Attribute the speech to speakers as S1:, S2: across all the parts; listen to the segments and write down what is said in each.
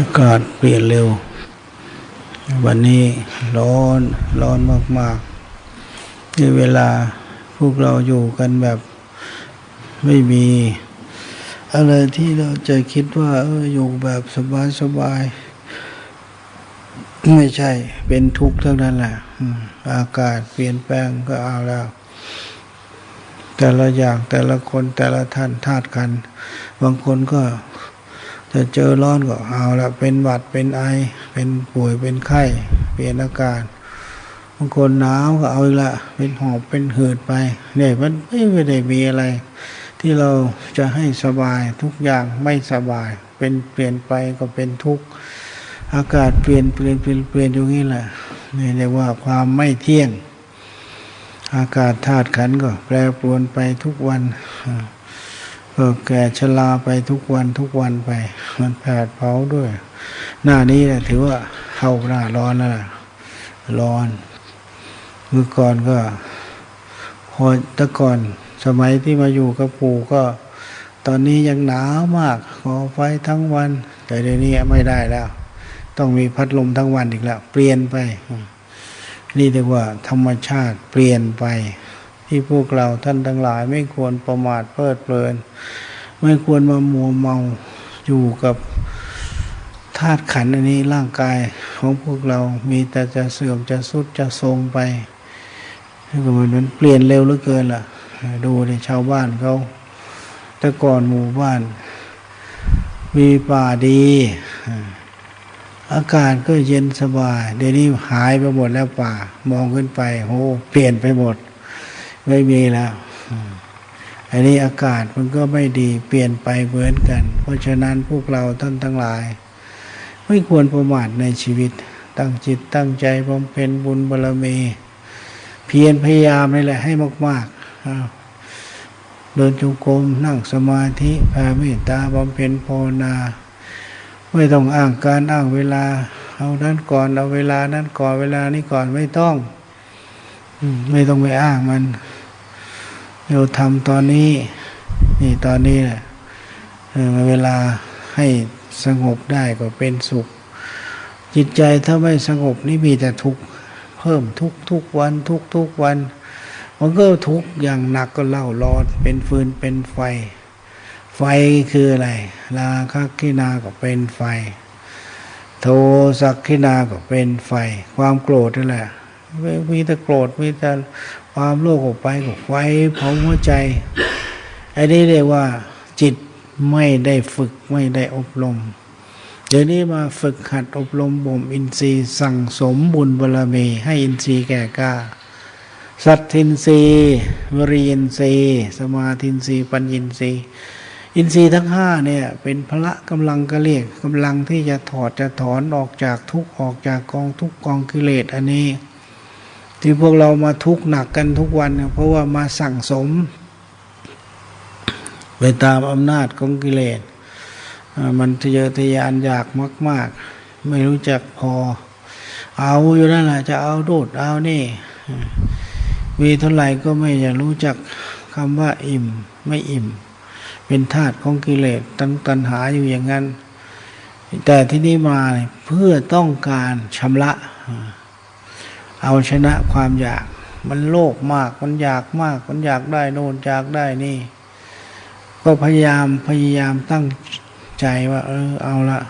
S1: อากาศเปลี่ยนเร็ว วันนี้ร้อนร้อนมากๆในเวลาพวกเราอยู่กันแบบไม่มี อะไรที่เราจะคิดว่าเอออยู่แบบสบายๆไม่ใช่ เป็นทุกข์ทั้งนั้นแหละอืมอากาศเปลี่ยนแปลงก็เอาแล้ว แต่ละอย่างแต่ละคนแต่ละท่านธาตุกัน บางคนก็ จะเจอร้อนก็เอาละเป็นหวัดเป็นไอ เป็นป่วยเป็นไข้ เปลี่ยนอากาศบางคนหนาวก็เอาอีกละเป็นหอบเป็นหืดไปเนี่ยมันไม่ได้มีอะไร ที่เราจะให้สบายทุกอย่างไม่สบาย เป็นเปลี่ยนไปก็เป็นทุกข์อากาศเปลี่ยนเปลี่ยนเปลี่ยนเปลี่ยนอยู่นี่แหละนี่เรียกว่าความไม่เที่ยง อากาศธาตุขันก็แปรปรวนไปทุกวัน เอ่าก็แก่ชราไปทุกวันทุกวันไป มันแผดเผาด้วย หน้านี้นะถือว่าเข้าหน้าร้อนแล้วล่ะร้อน เมื่อก่อนก็พอต่ก่อนสมัยที่มาอยู่กับปู่ก็ ตอนนี้ยังหนาวมากขอไฟทั้งวัน แต่เดี๋ยวนี้ไม่ได้แล้ว ต้องมีพัดลมทั้งวันอีกแล้ว เปลี่ยนไป นี่เรียกว่าธรรมชาติเปลี่ยนไป ที่พวกเราท่านทั้งหลายไม่ควรประมาทเพลิดเพลิน ไม่ควรมามัวเมาอยู่กับธาตุขันธ์อันนี้ร่างกายของพวกเรามีแต่จะเสื่อมจะสุดจะทรงไปก็เหมือนเปลี่ยนเร็วเหลือเกินล่ะ ดูในชาวบ้านเขาแต่ก่อนหมู่บ้าน มีป่าดี อากาศก็เย็นสบาย เดี๋ยวนี้หายไปหมดแล้วป่ามองขึ้นไปโอ้เปลี่ยนไปหมด ไม่มีแล้ว อันนี้อากาศมันก็ไม่ดีเปลี่ยนไปเหมือนกัน เพราะฉะนั้นพวกเราท่านทั้งหลาย ไม่ควรประมาทในชีวิต ตั้งจิตตั้งใจบำเพ็ญบุญบารมี เพียรพยายามนี่แหละให้มากๆเดินจงกรมนั่งสมาธิแผ่เมตตาบำเพ็ญภาวนา ไม่ต้องอ้างการอ้างเวลา เอานั้นก่อนเอาเวลานั้นก่อนเวลานี้ก่อนไม่ต้อง ไม่ต้องไปอ้างมันเราทำตอนนี้ นี่ตอนนี้แหละเวลาให้สงบได้ก็เป็นสุข จิตใจถ้าไม่สงบนี่มีแต่ทุกข์เพิ่มทุกทุกวันทุกทุกวัน มันก็ทุกข์อย่างหนักก็เล่าร้อนเป็นฟืนเป็นไฟ ไฟคืออะไรราคะกินาก็เป็นไฟ โทสักขินาก็เป็นไฟ ความโกรธนั่นแหละ ม่มีแต่โกรธมีแต่ความโลภออกไปก็ไฟเผาหัวใจอันนี้เรียกว่าจิตไม่ได้ฝึกไม่ได้อบรมเดี๋ยวนี้มาฝึกหัดอบรมบ่มอินทรีย์สั่งสมบุญบารมีให้อินทรีย์แก่กล้าสัตทินทรีย์วริยินทรีย์สมาธินทรีย์ปัญญินทรีย์อินทรีย์ทั้งห้าเนี่ยเป็นพละกำลังกระเรียกกำลังที่จะถอดจะถอนออกจากทุกออกจากกองทุกกองกิเลสอันนี้ ที่พวกเรามาทุกข์หนักกันทุกวันเนี่ยเพราะว่ามาสั่งสม ไปตามอำนาจของกิเลสมันทะเยอทะยานอยากมาก ๆ ไม่รู้จักพอ เอาอยู่นั่นแหละจะเอาโดดเอานี่ มีเท่าไหร่ก็ไม่อยากรู้จักคำว่าอิ่มไม่อิ่ม เป็นธาตุของกิเลสตันตันหาอยู่อย่างนั้น แต่ที่นี่มาเนี่ยเพื่อต้องการชำระ เอาชนะความอยาก มันโลภมาก มันอยากมาก มันอยากได้โน่นอยากได้นี่ ก็พยายามพยายามตั้งใจว่า เออเอาละ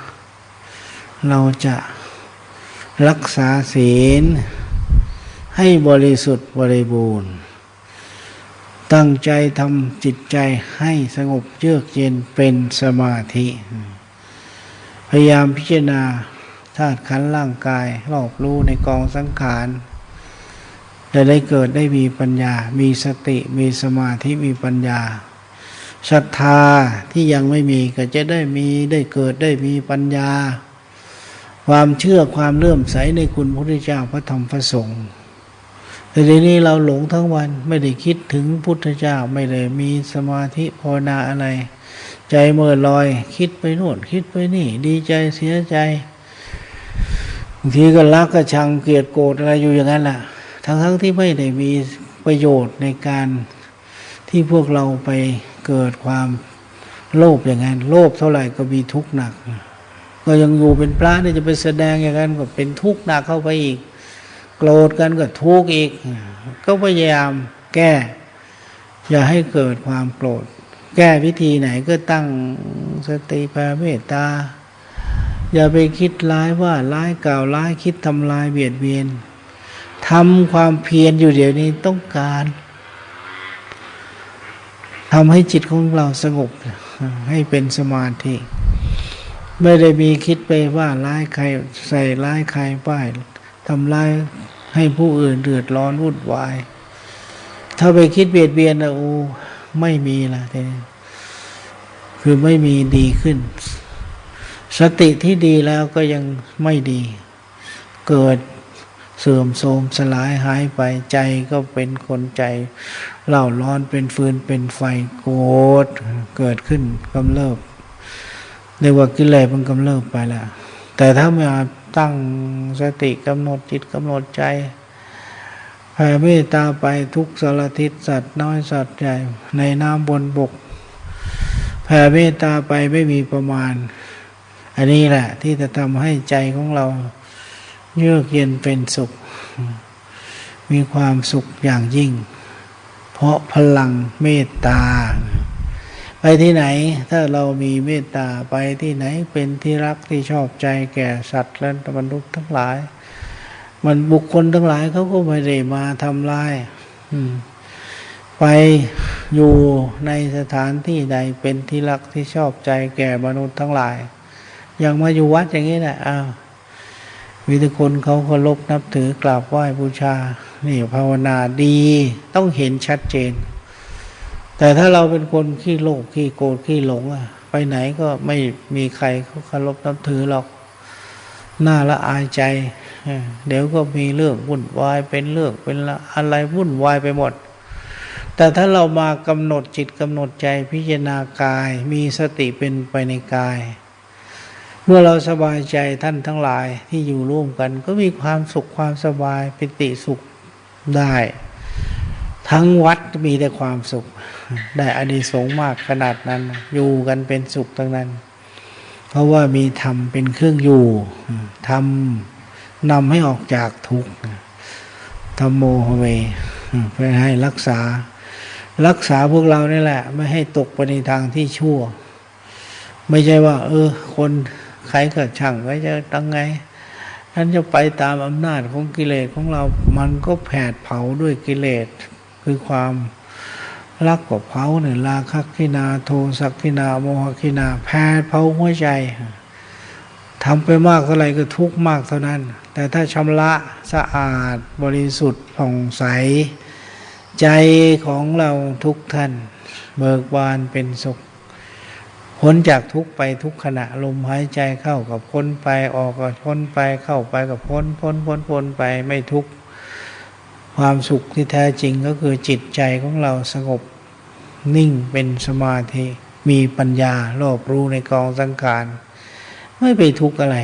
S1: เราจะรักษาศีล ให้บริสุทธิ์บริบูรณ์ ตั้งใจทำจิตใจให้สงบเยือกเย็นเป็นสมาธิ พยายามพิจารณา ธาตุขันธ์ร่างกายรอบรู้ในกองสังขารจะได้เกิดได้มีปัญญา มีสติมีสมาธิมีปัญญาศรัทธาที่ยังไม่มีก็จะได้มีได้เกิดได้มีปัญญา ความเชื่อความเลื่อมใสในคุณพระพุทธเจ้าพระธรรมพระสงฆ์แต่ทีนี้เราหลงทั้งวันไม่ได้คิดถึงพุทธเจ้าไม่ได้มีสมาธิภาวนาอะไร ใจเมื่อลอยคิดไปโน่นคิดไปนี่ ดีใจเสียใจางทีก็รักก็ชังเกลียดโกรธอะไรอยู่อย่างนั้นแหละทั้งทั้งที่ไม่ได้มีประโยชน์ในการที่พวกเราไปเกิดความโลภอย่างนั้น โลภเท่าไหร่ก็มีทุกข์หนัก ก็ยังอยู่เป็นพระเนี่ยจะไปแสดงอย่างนั้นก็เป็นทุกข์หนักเข้าไปอีก โกรธกันก็ทุกข์อีก ก็พยายามแก้ อย่าให้เกิดความโกรธ แก้วิธีไหนก็ตั้งสติแผ่เมตตา อย่าไปคิดร้ายว่าร้ายกล่าวร้ายคิดทำลายเบียดเบียนทำความเพียรอยู่เดี๋ยวนี้ต้องการทำให้จิตของเราสงบให้เป็นสมาธิ ไม่ได้มีคิดไปว่าร้ายใครใส่ร้ายใครป้ายทำร้ายให้ผู้อื่นเดือดร้อนวุ่นวาย ถ้าไปคิดเบียดเบียนนะโอ้ไม่มีละทีคือไม่มีดีขึ้น สติที่ดีแล้วก็ยังไม่ดี เกิดเสื่อมโทรมสลายหายไปใจก็เป็นคนใจเล่าร้อนเป็นฟืนเป็นไฟโกรธเกิดขึ้นกำเริบเรียกว่ากิเลสมันกำเริบไปแล้วแต่ถ้ามาตั้งสติกำหนดจิตกำหนดใจแผ่เมตตาไปทุกสารทิศสัตว์น้อยสัตว์ใหญ่ในน้ำบนบกแผ่เมตตาไปไม่มีประมาณ อันนี้แหละที่จะทำให้ใจของเราเยือกเย็นเป็นสุข มีความสุขอย่างยิ่ง เพราะพลังเมตตา ไปที่ไหนถ้าเรามีเมตตาไปที่ไหนเป็นที่รักที่ชอบใจแก่สัตว์และมนุษย์ทั้งหลาย มันบุคคลทั้งหลายเขาก็ไม่ได้มาทำลายไปอยู่ในสถานที่ใดเป็นที่รักที่ชอบใจแก่มนุษย์ทั้งหลาย อย่างมาอยู่วัดอย่างนี้แหละอ้าวมีแต่คนเขาเคารพนับถือกราบไหว้บูชา นี่ภาวนาดี ต้องเห็นชัดเจน แต่ถ้าเราเป็นคนขี้โลภขี้โกรธขี้หลงอะไปไหนก็ไม่มีใครเขาเคารพนับถือหรอกหน้าละอายใจ เดี๋ยวก็มีเรื่องวุ่นวายเป็นเรื่องเป็นอะไรวุ่นวายไปหมด แต่ถ้าเรามากำหนดจิตกำหนดใจพิจารณากาย มีสติเป็นไปในกาย เมื่อเราสบายใจท่านทั้งหลายที่อยู่ร่วมกัน ก็มีความสุขความสบายปิติสุขได้ ทั้งวัดมีแต่ความสุข ได้อานิสงส์มากขนาดนั้น อยู่กันเป็นสุขทั้งนั้น เพราะว่ามีธรรมเป็นเครื่องอยู่ธรรมนำให้ออกจากทุกข์ธรรมโมเวเพื่อให้รักษา รักษาพวกเรานี่แหละ ไม่ให้ตกไปในทางที่ชั่ว ไม่ใช่ว่า เออ คน ใครก็ช่างไว้จะตั้งไงท่านจะไปตามอำนาจของกิเลสของเรา มันก็แผดเผาด้วยกิเลส คือความรักกับเผาเนี่ยราคักขินาโทสักขินาโมหขินา แผดเผาหัวใจทำไปมากเท่าไหร่ก็ทุกข์มากเท่านั้น แต่ถ้าชำระสะอาดบริสุทธิ์ผ่องใส ใจของเราทุกท่าน เบิกบานเป็นสุข พ้นจากทุกไปทุกขณะลมหายใจเข้ากับพ้นไปออกกับพ้นไปเข้าไปกับพ้นพ้นพ้นพ้นไปไม่ทุกความสุขที่แท้จริงก็คือจิตใจของเราสงบนิ่งเป็นสมาธิมีปัญญารอบรู้ในกองสังขารไม่ไปทุกข์อะไร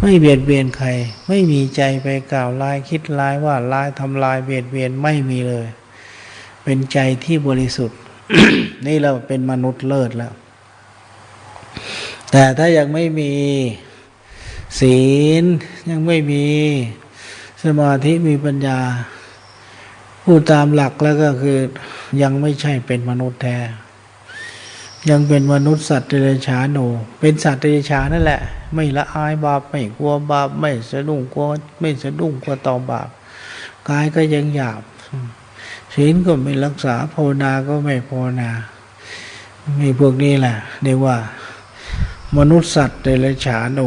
S1: ไม่เบียดเบียนใคร ไม่มีใจไปกล่าวลายคิดลายว่าลายทำลายเบียดเบียนไม่มีเลย เป็นใจที่บริสุทธิ์ นี่เราเป็นมนุษย์เลิศแล้ว แต่ถ้ายังไม่มีศีลยังไม่มีสมาธิมีปัญญา พูดตามหลักแล้วก็คือยังไม่ใช่เป็นมนุษย์แท้ ยังเป็นมนุษย์สัตว์เดรัจฉานโนเป็นสัตว์เดรัจฉานนั่นแหละ ไม่ละอายบาปไม่กลัวบาปไม่สะดุ้งกลัวไม่สะดุ้งกลัวต่อบาปกายก็ยังหยาบศีลก็ไม่รักษาภาวนาก็ไม่ภาวนา มีพวกนี้แหละเรียกว่า มนุษย์สัตว์เดรัจฉานโอ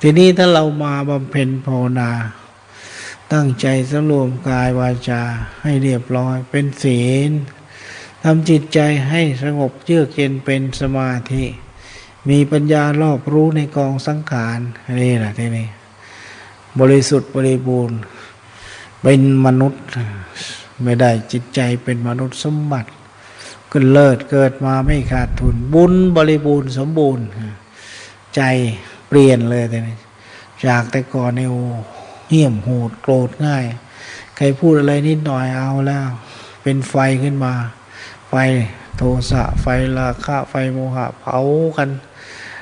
S1: ทีนี้ถ้าเรามาบำเพ็ญภาวนา ตั้งใจสรวมกายวาจาให้เรียบร้อย เป็นศีลทำจิตใจให้สงบเยือกเย็นเป็นสมาธิ มีปัญญารอบรู้ในกองสังขารนี่แหละทีนี้บริสุทธิ์บริบูรณ์ เป็นมนุษย์ ไม่ได้จิตใจเป็นมนุษย์สมบัติ ก็เลิศเกิดมาไม่ขาดทุน บุญบริบูรณ์สมบูรณ์ ใจเปลี่ยนเลยแต่นี้จากแต่ก่อนในโอเหี้ยมโหดโกรธง่าย ใครพูดอะไรนิดหน่อยเอาแล้ว เป็นไฟขึ้นมา ไฟโทสะไฟราคะไฟโมหะเผากัน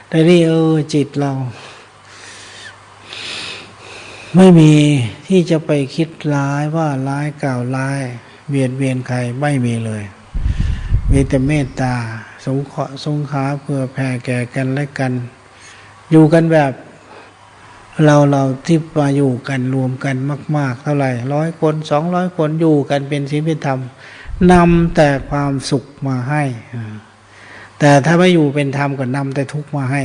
S1: แต่นี่เออจิตเรา ไม่มีที่จะไปคิดร้ายว่าร้ายกล่าวร้ายเบียดเบียนใครไม่มีเลย มีแต่เมตตา สงเคราะห์สงขาเพื่อแผ่แก่กันและกัน อยู่กันแบบเราเราที่มาอยู่กันรวมกันมาก ๆ เท่าไหร่ร้อยคนสองร้อยคนอยู่กันเป็นศีลเป็นธรรมนำแต่ความสุขมาให้ แต่ถ้าไม่อยู่เป็นธรรมก็นำแต่ทุกข์มาให้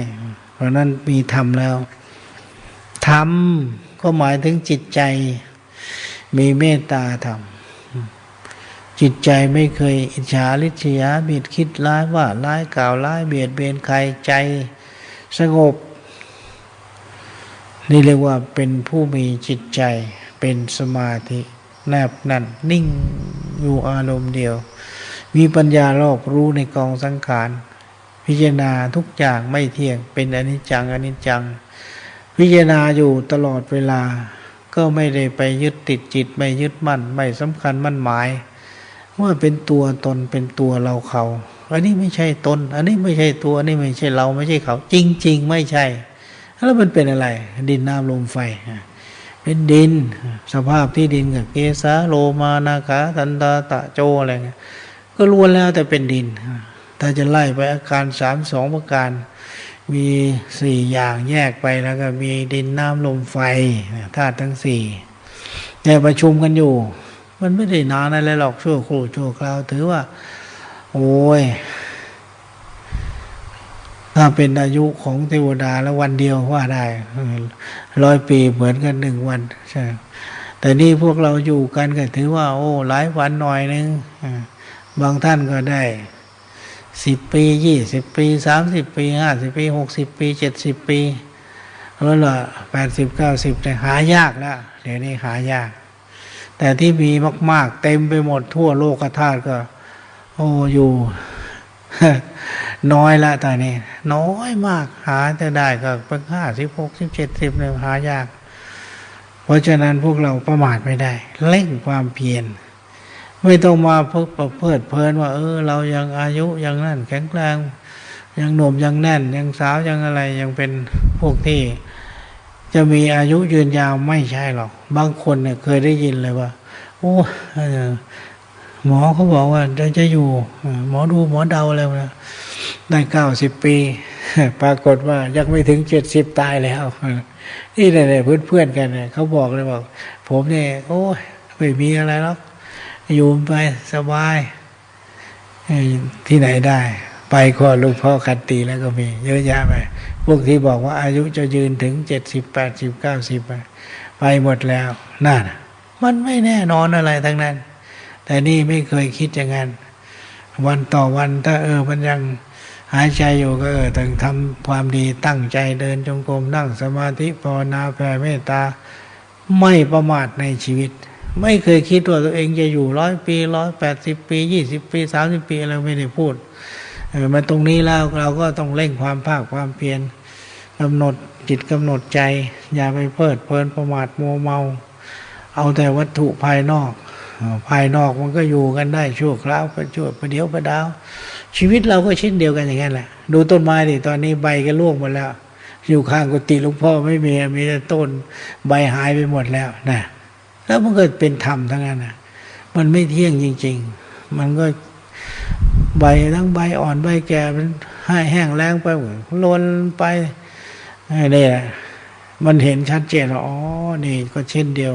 S1: เพราะนั้นมีธรรมแล้วธรรมก็หมายถึงจิตใจ มีเมตตาธรรม จิตใจไม่เคยอิจฉาริษยาเบียดคิดร้ายว่าร้ายกล่าวร้ายเบียดเบียนใครใจสงบ นี่เรียกว่าเป็นผู้มีจิตใจเป็นสมาธิแนบนั่นนิ่งอยู่อารมณ์เดียว มีปัญญารอบรู้ในกองสังขาร พิจารณาทุกอย่างไม่เที่ยง เป็นอนิจจังอนิจจัง พิจารณาอยู่ตลอดเวลา ก็ไม่ได้ไปยึดติดจิตไม่ยึดมั่น ไม่สำคัญมั่นหมาย ว่าเป็นตัวตนเป็นตัวเราเขา อันนี้ไม่ใช่ตน อันนี้ไม่ใช่ตัว อันนี้ไม่ใช่เราไม่ใช่เขา จริง ๆ ไม่ใช่ แล้วมันเป็นอะไร ดินน้ำลมไฟ เป็นดิน สภาพที่ดินกับเกสาโลมานาคาทันตาตะโจอะไรเงี้ยก็ล้วนแล้วแต่เป็นดิน ถ้าจะไล่ไปอาการสามสองประการ มีสี่อย่างแยกไปแล้วก็มีดินน้ำลมไฟธาตุทั้งสี่แต่ประชุมกันอยู่ มันไม่ได้นานอะไรหรอกชั่วครู่ชั่วคราวถือว่า โอ้ย ถ้าเป็นอายุของเทวดาแล้ววันเดียวว่าได้ร้อยปีเหมือนกันหนึ่งวันใช่แต่นี่พวกเราอยู่กันก็ถือว่า โอ้หลายวันหน่อยนึงบางท่านก็ได้สิบปียี่สิบปีสามสิบปีห้าสิบปีหกสิบปีเจ็ดสิบปีแล้วละแปดสิบเก้าสิบเนี่ยหายากแล้วเดี๋ยวนี้หายาก แต่ที่มีมาก ๆ เต็มไปหมดทั่วโลกธาตุก็ โอ้อยู่ น้อยละตอนนี้ น้อยมากหาจะได้ก็เพิ่งห้าสิบหกสิบเจ็ดสิบเนี่ยหายาก เพราะฉะนั้นพวกเราประมาทไม่ได้ เร่งความเพียรไม่ต้องมาเพิกเพิดเพลินว่า เออ เรายังอายุยังนั่นแข็งแรงยังหนุ่มยังแน่นยังสาวยังอะไรยังเป็นพวกที่ จะมีอายุยืนยาวไม่ใช่หรอก บางคนเนี่ยเคยได้ยินเลยว่า โอ้หมอเขาบอกว่าจะจะอยู่ หมอดูหมอเดาแล้วนะได้เก้าสิบปี ปรากฏว่ายังไม่ถึงเจ็ดสิบตายแล้วนี่เนี่ยเพื่อนเพื่อนกันเนี่ยเขาบอกเลยบอก ผมเนี่ยโอ้ยไม่มีอะไรหรอกอยู่ไปสบายที่ไหนได้ ไปก็ลูกพ่อคันตีแล้วก็มี เยอะแยะไปพวกที่บอกว่าอายุจะยืนถึงเจ็ดสิบแปดสิบเก้าสิบไปหมดแล้วนั่นมันไม่แน่นอนอะไรทั้งนั้น แต่นี่ไม่เคยคิดอย่างนั้น วันต่อวันถ้าเออมันยังหายใจอยู่ก็เออต้องทำความดีตั้งใจเดินจงกรมนั่งสมาธิภาวนาแผ่เมตตา ไม่ประมาทในชีวิต ไม่เคยคิดว่าตัวเองจะอยู่ร้อยปีร้อยแปดสิบปียี่สิบปีสามสิบปีอะไรไม่ได้พูด มาตรงนี้แล้วเราก็ต้องเร่งความภาคความเพียรกำหนดจิตกำหนดใจ อย่าไปเพลิดเพลินประมาทมัวเมา เอาแต่วัตถุภายนอก ภายนอกมันก็อยู่กันได้ชั่วคราวประชั่วประเดี๋ยวประดาว ชีวิตเราก็เช่นเดียวกันอย่างนั้นแหละ ดูต้นไม้ดิตอนนี้ใบก็ร่วงหมดแล้ว อยู่ข้างกุฏิหลวงพ่อไม่มีมีแต่ต้นใบหายไปหมดแล้วนะแล้วมันก็เป็นธรรมทั้งนั้นนะมันไม่เที่ยงจริง ๆ มันก็ ใบทั้งใบอ่อนใบแก่มันให้แห้งแล้งไปหมดลนไปนี่แหละมันเห็นชัดเจนว่าอ๋อนี่ก็เช่นเดียว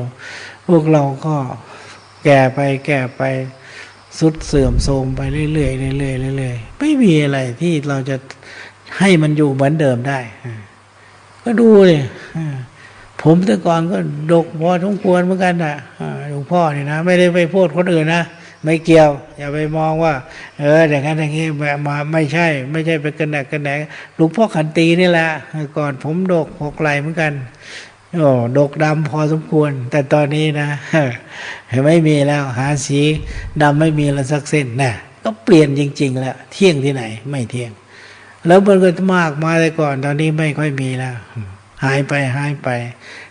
S1: พวกเราก็แก่ไปแก่ไปสุดเสื่อมโทรมไปเรื่อยๆเรื่อยๆเรื่อยๆไม่มีอะไรที่เราจะให้มันอยู่เหมือนเดิมได้ ก็ดูเลยผมแต่ก่อนก็ดกพอสมควรเหมือนกันนะหลวงพ่อเนี่ยนะ ไม่ได้ไปพูดคนอื่นนะ ไม่เกี่ยว อย่าไปมองว่า เอออย่างนั้นอย่างนี้มาไม่ใช่ ไม่ใช่ไปกันแหนกันแหนหลวงพ่อขันตีนี่แหละก่อนผมดกหกไหลเหมือนกันโอ้ดกดำพอสมควร แต่ตอนนี้นะไม่มีแล้วหาสีดำไม่มีแล้วสักเส้นนะก็เปลี่ยนจริง ๆ แล้ว เที่ยงที่ไหน ไม่เที่ยง แล้วมันก็มากมาแต่ก่อน ตอนนี้ไม่ค่อยมีแล้วหายไปหายไป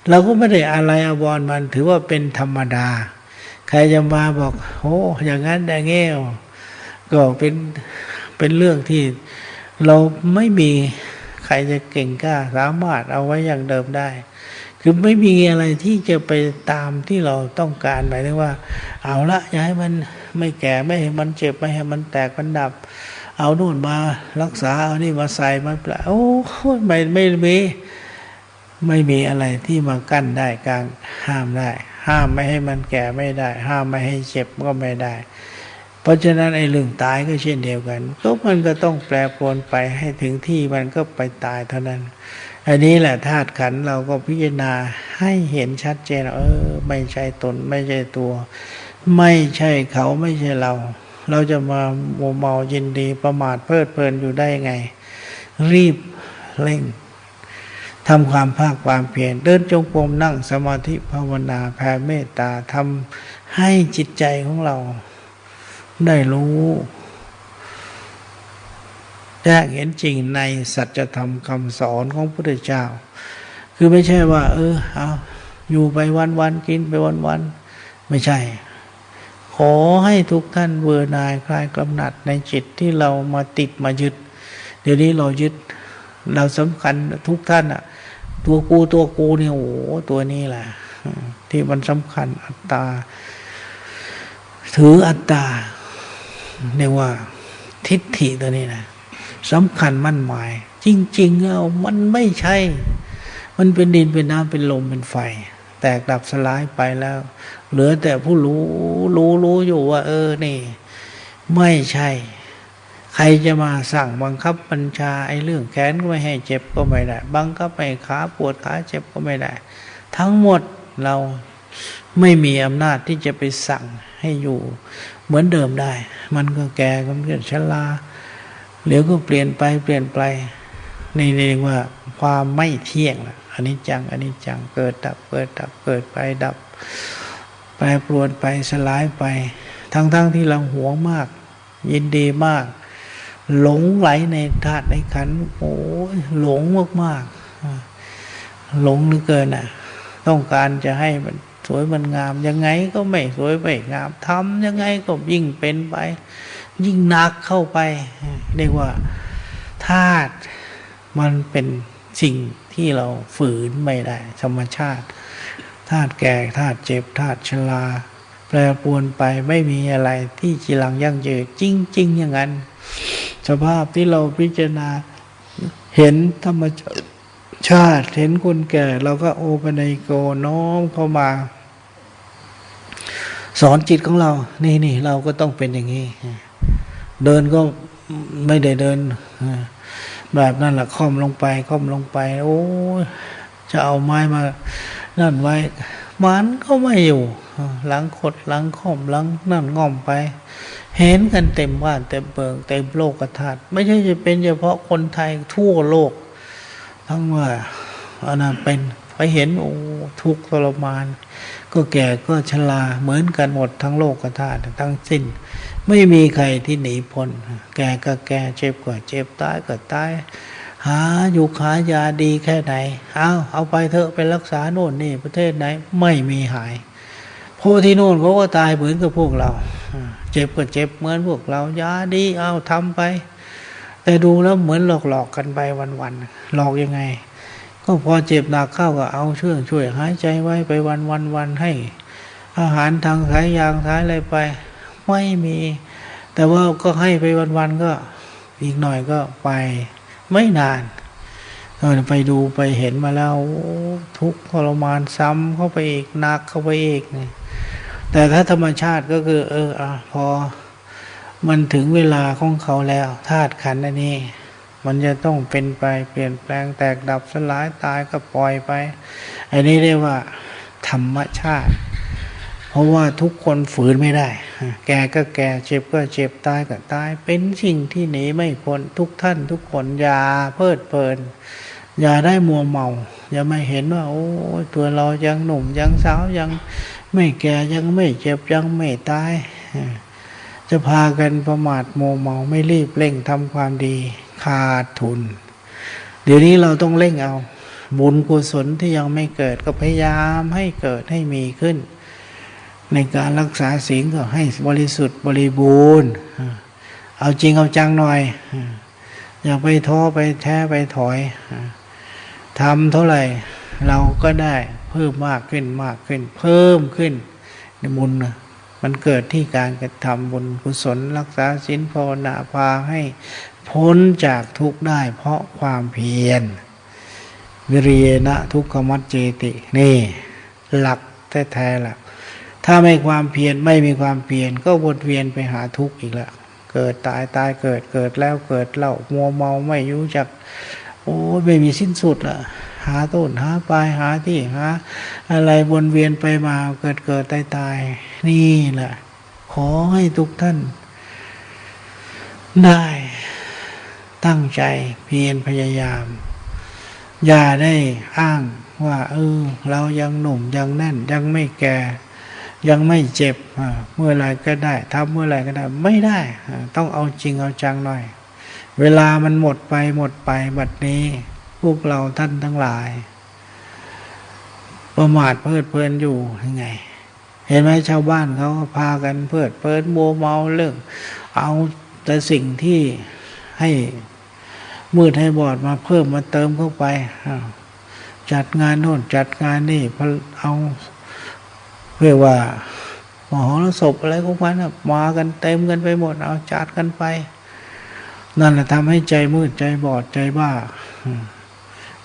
S1: เราก็ไม่ได้อะไรอววรมันถือว่าเป็นธรรมดา ใครจะมาบอกโอ้อย่างนั้นอย่างเงี้ยก็เป็นเป็นเรื่องที่เราไม่มีใครจะเก่งกล้าสามารถเอาไว้อย่างเดิมได้ คือไม่มีอะไรที่จะไปตามที่เราต้องการหมายถึงว่า เอาละอย่าให้มันไม่แก่ไม่ให้มันเจ็บไม่ให้มันแตกมันดับ เอานู่นมารักษาเอานี่มาใส่มาแปลโอ้ยไม่ไม่มีไม่มีอะไรที่มากั้นได้กลางห้ามได้ ห้ามไม่ให้มันแก่ไม่ได้ ห้ามไม่ให้เจ็บก็ไม่ได้ เพราะฉะนั้นไอ้เรื่องตายก็เช่นเดียวกัน ก็มันก็ต้องแปรปรวนไปให้ถึงที่มันก็ไปตายเท่านั้น อันนี้แหละธาตุขันเราก็พิจารณาให้เห็นชัดเจนเออ ไม่ใช่ตนไม่ใช่ตัว ไม่ใช่เขาไม่ใช่เรา เราจะมาโมเมายินดีประมาทเพลิดเพลินอยู่ได้ไง รีบเร่ง ทำความภาคความเพียรเดินจงกรมนั่งสมาธิภาวนาแผ่เมตตาทำให้จิตใจของเรา ได้รู้แจ้งเห็นจริงในสัจธรรมคำสอนของพระพุทธเจ้า คือไม่ใช่ว่า เออเอาอยู่ไปวันวันกินไปวันวันไม่ใช่ ขอให้ทุกท่านเบื่อหน่ายคลายกำหนัดในจิตที่เรามาติดมายึด เดี๋ยวนี้เรายึดเราสำคัญทุกท่านอะ ตัวกูตัวกูเนี่ยโอ้ตัวนี้แหละที่มันสำคัญอัตตา ถืออัตตาเรียกว่า ทิฏฐิตัวนี้นะสำคัญมั่นหมาย จริงๆแล้วมันไม่ใช่ มันเป็นดินเป็นน้ำเป็นลมเป็นไฟ แตกดับสลายไปแล้ว เหลือแต่ผู้รู้รู้รู้อยู่ว่า เออนี่ ไม่ใช่ ใครจะมาสั่งบังคับบัญชาไอ้เรื่องแขนก็ไม่ให้เจ็บก็ไม่ได้ บังคับให้ขาปวดขาเจ็บก็ไม่ได้ ทั้งหมดเราไม่มีอำนาจที่จะไปสั่งให้อยู่เหมือนเดิมได้ มันก็แก่ก็เกิดชราเดี๋ยวก็เปลี่ยนไปเปลี่ยนไปนี่เรียกว่าความไม่เที่ยงอันนี้จังอันนี้จังเกิดดับเกิดดับเกิดไปดับแปรปรวนไปสลายไป ทั้งๆทที่เราหวงมาก ยินดีมาก หลงไหลในธาตุในขันโอ้ยหลงมากๆหลงเหลือเกินอะ ต้องการจะให้มันสวยมันงาม ยังไงก็ไม่สวยไม่งามทำยังไงก็ยิ่งเป็นไป ยิ่งหนักเข้าไปเรียกว่าธาตุมันเป็นสิ่งที่เราฝืนไม่ได้ ธรรมชาติธาตุแก่ธาตุเจ็บธาตุชราแปรปวนไปไม่มีอะไรที่จีรังยั่งยืนจริง ๆ อย่างนั้น สภาพที่เราพิจารณาเห็นธรรมชาติเห็นคนแก่ เราก็โอปนัยโกน้อมเข้ามา สอนจิตของเรา นี่นี่เราก็ต้องเป็นอย่างนี้ เดินก็ไม่ได้เดิน แบบนั้นแหละค่อมลงไปค่อมลงไป โอ้จะเอาไม้มานั่นไว้ มันก็ไม่อยู่หลังขดหลังค่อมหลังนั่นง่อมไป เห็นกันเต็มบ้านเต็มเบิงเต็มโลกกระถาดไม่ใช่จะเป็นเฉพาะคนไทยทั่วโลก ทั้งว่าอันนั้นเป็นไปเห็นโอ้ทุกทรมาน ก็แก่ก็ชราเหมือนกันหมดทั้งโลกกระถาดทั้งสิ้น ไม่มีใครที่หนีพ้นแก่ก็แก่เจ็บก็เจ็บตายก็ตาย หาอยู่ขายาดีแค่ไหน เอาเอาไปเถอะไปรักษาโน่นนี่ประเทศไหนไม่มีหายพวกที่โน่นเขาก็ตายเหมือนกับพวกเรา เจ็บก็เจ็บเหมือนพวกเรายาดีเอาทำไป แต่ดูแล้วเหมือนหลอกหลอกกันไปวันๆหลอกยังไง ก็พอเจ็บหนักเข้าก็เอาเชื่องช่วยหายใจไว้ไปวันวันวันให้ อาหารทางสายยางสายอะไรไป ไม่มี แต่ว่าก็ให้ไปวันวันก็อีกหน่อยก็ไป ไม่นานเออไปดูไปเห็นมาแล้วทุกทรมานซ้ำเข้าไปอีกหนักเข้าไปอีกเนี่ยแต่ถ้าธรรมชาติก็คือ เอออะพอมันถึงเวลาของเขาแล้วธาตุขันธ์อันนี้ มันจะต้องเป็นไปเปลี่ยนแปลงแตกดับสลายตายก็ปล่อยไป อันนี้เรียกว่า ธรรมชาติ เพราะว่าทุกคนฝืนไม่ได้ แก่ก็แก่เจ็บก็เจ็บตายก็ตาย เป็นสิ่งที่หนีไม่พ้นทุกท่านทุกคนอย่าเพลิดเพลิน อย่าได้มัวเมา อย่าไม่เห็นว่า โอ้ตัวเรายังหนุ่มยังสาวยังไม่แก่ยังไม่เจ็บยังไม่ตาย จะพากันประมาทโมเมาไม่รีบเร่งทำความดีขาดทุน เดี๋ยวนี้เราต้องเร่งเอา บุญกุศลที่ยังไม่เกิดก็พยายามให้เกิดให้มีขึ้น ในการรักษาศีลก็ให้บริสุทธิ์บริบูรณ์เอาจริงเอาจังหน่อย อย่าไปท้อไปแท้ไปถอยทำเท่าไหร่ เราก็ได้เพิ่มมากขึ้นมากขึ้น เพิ่มขึ้นในบุญมันเกิดที่การกระทำบุญกุศลรักษาศีลภาวนาพาให้พ้นจากทุกข์ได้ เพราะความเพียรวิริยนะทุกขมัจเจติ นี่ หลักแท้ๆล่ะ ถ้าไม่ความเพียรไม่มีความเพียรก็วนเวียนไปหาทุกข์อีกแล้วเกิดตายตายเกิดเกิดแล้วเกิดเล่ามัวเมาไม่รู้จัก โอ้ไม่มีสิ้นสุดละหาต้นหาปลายหาที่หาอะไรวนเวียนไปมาเกิดเกิดตายตายนี่แหละขอให้ทุกท่าน ได้ตั้งใจเพียรพยายาม อย่าได้อ้างว่า เออ เรายังหนุ่มยังแน่นยังไม่แก่ ยังไม่เจ็บเมื่อไรก็ได้ทำเมื่อไรก็ได้ไม่ได้ต้องเอาจริงเอาจังหน่อย เวลามันหมดไปหมดไปบัดนี้ พวกเราท่านทั้งหลาย ประมาทเพลิดเพลินอยู่ยังไง เห็นไหมชาวบ้านเขาก็พากันเพลิดเพลินโมเมาเรื่องเอาแต่สิ่งที่ให้มืดให้บอดมาเพิ่มมาเติมเข้าไปจัดงานโน่นจัดงานนี่เอา เรียกว่ามหรสพอะไรพวกนั้นมากันเต็มกันไปหมด เอาจัดกันไป นั่นแหละทำให้ใจมืดใจบอดใจบ้า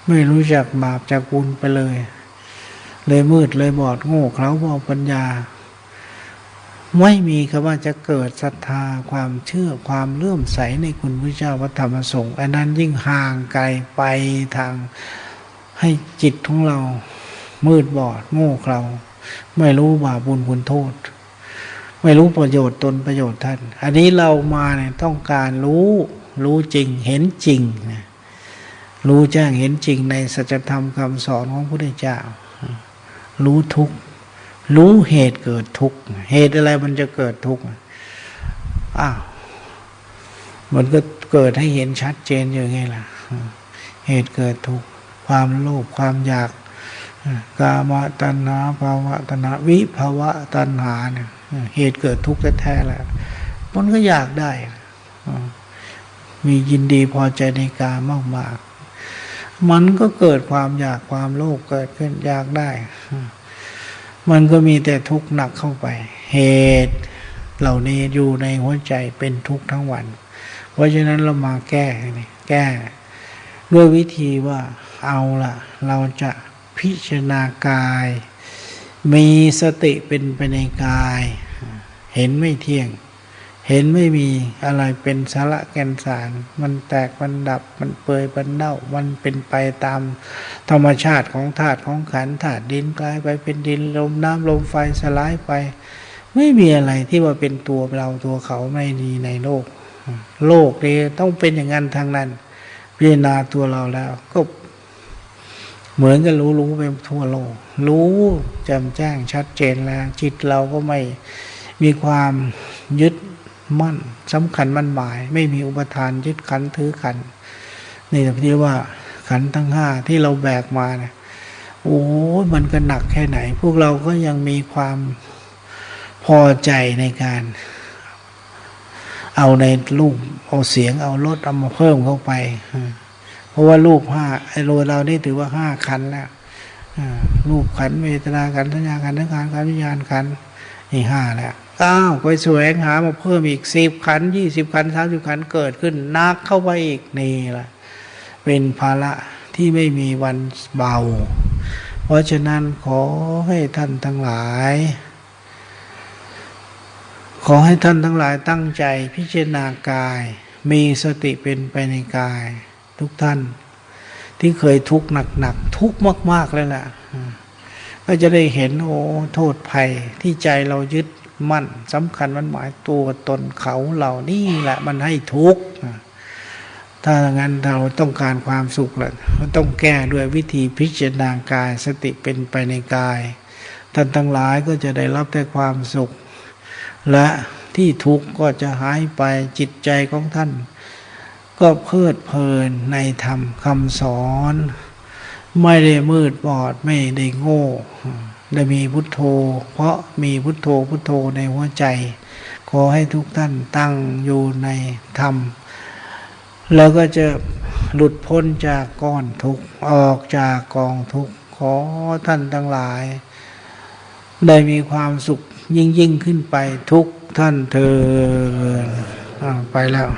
S1: ไม่รู้จักบาปจากบุญไปเลย เลยมืดเลยบอดโง่เขลาบอปัญญา ไม่มีคำว่าจะเกิดศรัทธาความเชื่อความเลื่อมใสในคุณพระเจ้าพระธรรมสงฆ์อันนั้นยิ่งห่างไกลไปทางให้จิตของเรา มืดบอดโง่เขลา ไม่รู้บาปบุญคุณโทษ ไม่รู้ประโยชน์ตนประโยชน์ท่าน อันนี้เรามาเนี่ยต้องการรู้รู้จริงเห็นจริงนะรู้แจ้งเห็นจริงในสัจธรรมคำสอนของพระพุทธเจ้า รู้ทุกรู้เหตุเกิดทุกเหตุอะไรมันจะเกิดทุกอ้าวมันก็เกิดให้เห็นชัดเจนอย่างไงล่ะ เหตุเกิดทุกความโลภความอยาก กามตัณหาภาวะตัณหาวิภาวะตัณหาเนี่ยเหตุเกิดทุกข์แท้ๆแล้วมันก็อยากได้ มียินดีพอใจในกามากมากมันก็เกิดความอยากความโลภเกิดขึ้นอยากได้ มันก็มีแต่ทุกข์หนักเข้าไป เหตุเหล่านี้อยู่ในหัวใจเป็นทุกข์ทั้งวัน เพราะฉะนั้นเรามาแก้ แก้ ด้วยวิธีว่าเอาละเราจะ พิจารณากาย มีสติเป็นไปในกาย เห็นไม่เที่ยง เห็นไม่มีอะไรเป็นสาระแกนสาร มันแตกมันดับมันเปื่อยมันเน่า มันเป็นไปตามธรรมชาติของธาตุของขันธาตุดินกลายไปเป็นดินลมน้ำลมไฟสลายไป ไม่มีอะไรที่ว่าเป็นตัวเราตัวเขาไม่ดีในโลก โลกนี้ต้องเป็นอย่างนั้นทางนั้นพิจารณาตัวเราแล้วก็ เหมือนกับรู้รู้ไปทั่วโลก รู้แจ่มแจ้งชัดเจนแล้ว จิตเราก็ไม่มีความยึดมั่นสำคัญมั่นหมาย ไม่มีอุปทานยึดขันถือขันนี่ที่ว่าขันทั้งห้าที่เราแบกมาเนี่ยโอ้มันก็หนักแค่ไหน พวกเราก็ยังมีความพอใจในการ เอาในรูปเอาเสียงเอารถเอามาเพิ่มเข้าไป เพราะว่ารูปห้าไอโรเรานี่ถือว่าห้าขันแล้วรูปขันเวทนาขันสัญญาขันทั้งขันขันวิญญาณขันนี่ห้าแล้วอ้าวไปแสวยหามาเพิ่มอีกสิบขันยี่สิบขันสามสิบขันเกิดขึ้นนักเข้าไปอีกนี่แหละเป็นภาระที่ไม่มีวันเบา เพราะฉะนั้นขอให้ท่านทั้งหลาย ขอให้ท่านทั้งหลายตั้งใจพิจารณากาย มีสติเป็นไปในกาย ทุกท่าน ที่เคยทุกข์หนักๆทุกข์มาก ๆ แล้วแหละก็จะได้เห็นโอ้โทษภัยที่ใจเรายึดมั่นสำคัญมันหมายตัวตนเขาเหล่านี้แหละมันให้ทุกข์ถ้างั้นเราต้องการความสุขแหละต้องแก้ด้วยวิธีพิจารณากายสติเป็นไปในกาย ท่านทั้งหลายก็จะได้รับแต่ความสุข และที่ทุกข์ก็จะหายไปจิตใจของท่าน ก็เพลิดเพลินในธรรมคำสอน ไม่ได้มืดบอดไม่ได้โง่ได้มีพุทโธ เพราะมีพุทโธพุทโธในหัวใจ ขอให้ทุกท่านตั้งอยู่ในธรรม แล้วก็จะหลุดพ้นจากก้อนทุกข์ออกจากกองทุกข์ขอท่านทั้งหลาย ได้มีความสุขยิ่งยิ่งขึ้นไปทุกท่านเธออไปแล้ว